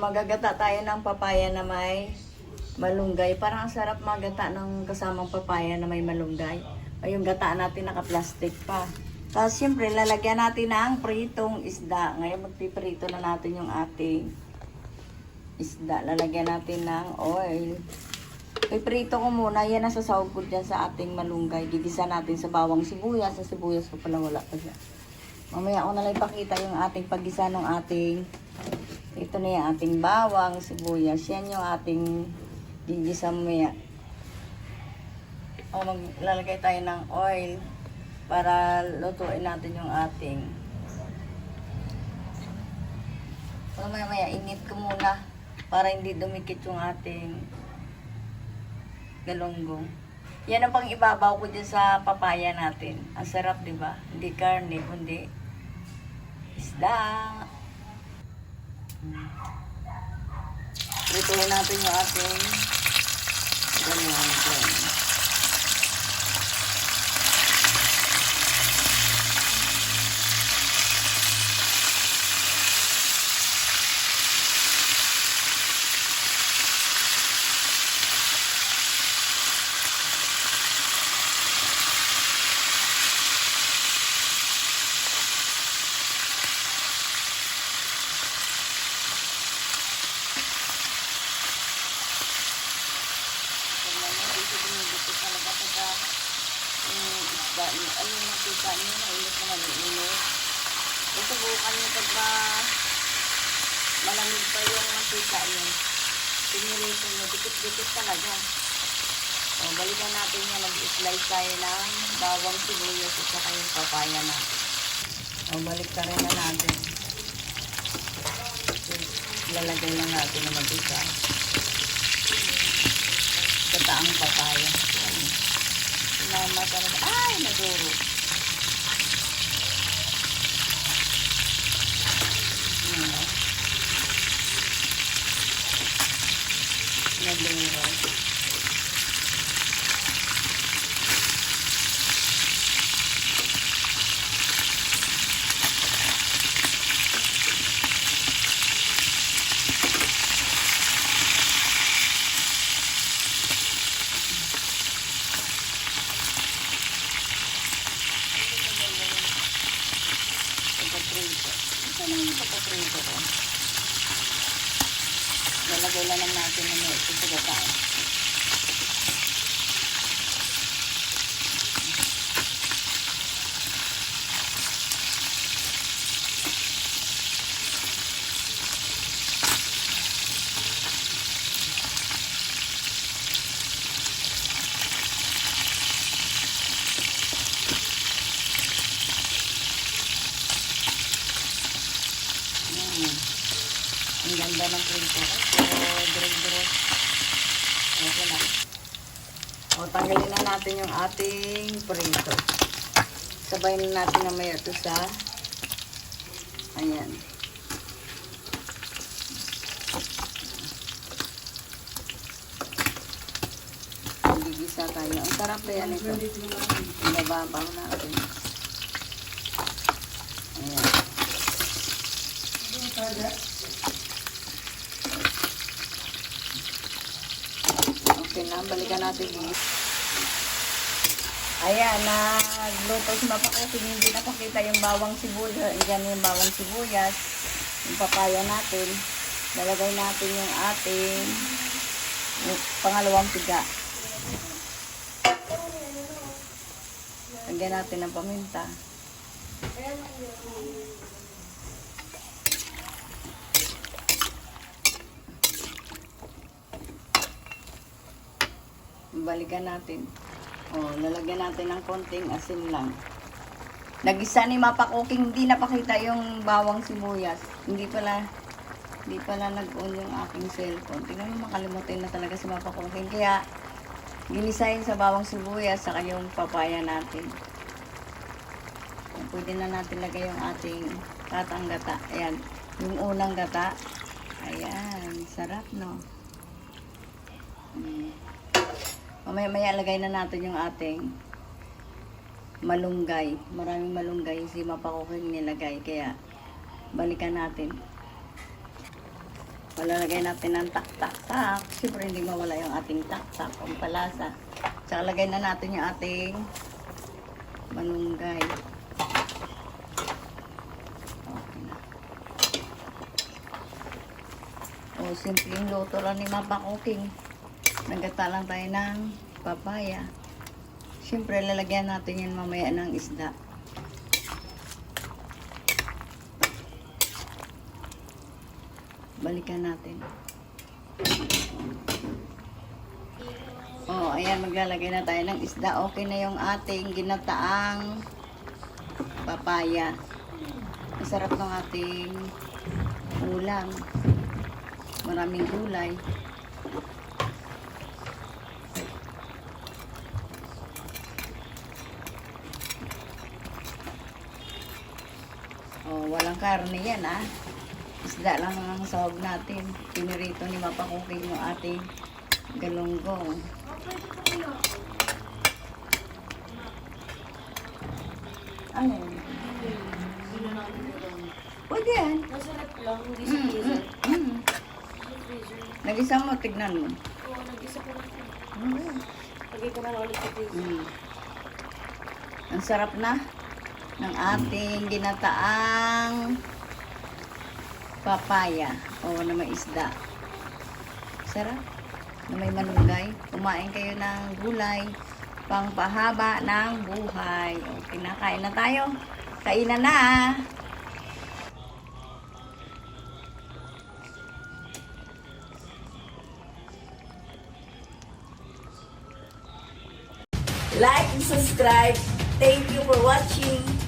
magagata tayo ng papaya na may malunggay. Parang ang sarap magata ng kasamang papaya na may malunggay. Ay, yung gata natin naka-plastic pa. Tapos siyempre, lalagyan natin ng pritong isda. Ngayon magpiprito na natin yung ating isda. Lalagyan natin ng oil. Piprito ko muna. Yan ang sasawag ko dyan sa ating malunggay. Gigisa natin sa bawang sibuyas. Sa sibuyas ko pala wala pa siya. Mamaya ko na lang ipakita yung ating paggisa ng ating ito na yung ating bawang, sibuyas. Yan yung ating gigisa mamaya. O maglalagay tayo ng oil para lutuin natin yung ating mamaya maya init ko muna para hindi dumikit yung ating galunggong. Yan ang pang ibabaw ko dyan sa papaya natin. Ang sarap, di ba? Hindi karne, kundi isda. Prituhin natin yung ating ganyan. ganyan. Isda niyo. Yung mantika niyo, mainit naman yung init. Susubukan niyo pag ma malamig pa yung mantika niyo. Pinirito niyo, dikit-dikit talaga. O, balikan natin yan. Nag-slice tayo ng bawang sibuyas at saka yung papaya natin. O, balik ka rin na natin. Lalagay lang natin na mag-isa kataang papaya. Mama talaga. Ay, naduro. Yan o. Naduro. Pagkaprito. Ito na yung pagkaprito ko. Lalagay lang natin ng ito sa gataan. Mm. Ang ganda ng ko. So, direct-direct. Okay na. O, tanggalin na natin yung ating prito. Sabayin na natin na may ito sa ayan. Gigisa tayo. Ang sarap na yan ito. Inababaw natin. Ayan. Okay na, balikan natin yung Ayan, nagluto si Mapakusin. Hindi napakita yung bawang sibuyas. Yan yung bawang sibuyas. Yung papaya natin. Lalagay natin yung ating yung pangalawang piga. Lagyan natin ng paminta. Balikan natin. O, lalagyan natin ng konting asin lang. Nagisa ni Mapa Cooking, hindi napakita yung bawang sibuyas. Hindi pala, hindi pala nag-on yung aking cellphone. Tingnan mo, makalimutin na talaga si Mapa Cooking. Kaya, ginisahin sa bawang sibuyas, saka yung papaya natin. Pwede na natin lagay yung ating katang gata. Ayan, yung unang gata. Ayan, sarap no. Mm. Mamaya-maya lagay na natin yung ating malunggay. Maraming malunggay si Mapakuking nilagay. Kaya balikan natin. Malalagay natin ng tak-tak-tak. Siyempre hindi mawala yung ating tak-tak, ang palasa. Tsaka lagay na natin yung ating malunggay. Okay na. O, simpleng luto lang ni Mapa Cooking. Nagata lang tayo ng papaya. Siyempre, lalagyan natin yan mamaya ng isda. Balikan natin. Oh, ayan, maglalagay na tayo ng isda. Okay na yung ating ginataang papaya. Masarap ng ating ulam. Maraming gulay. Walang karne yan ah. Isda lang ang sahog natin. Pinirito ni Mapa Cooking yung ating galunggong. Ano? Pwede yan. Masarap lang, hindi sa Mm, freezer. mm, mm. Nag-isa mo, tignan mo. Oo, nag-isa ko. Mm. Lagay ko na ulit sa freezer. Mm. Ang sarap na ng ating ginataang papaya o na may isda. Sarap na may malunggay. Kumain kayo ng gulay pangpahaba ng buhay. O, kinakain na tayo. Kainan na. Like and subscribe. Thank you for watching.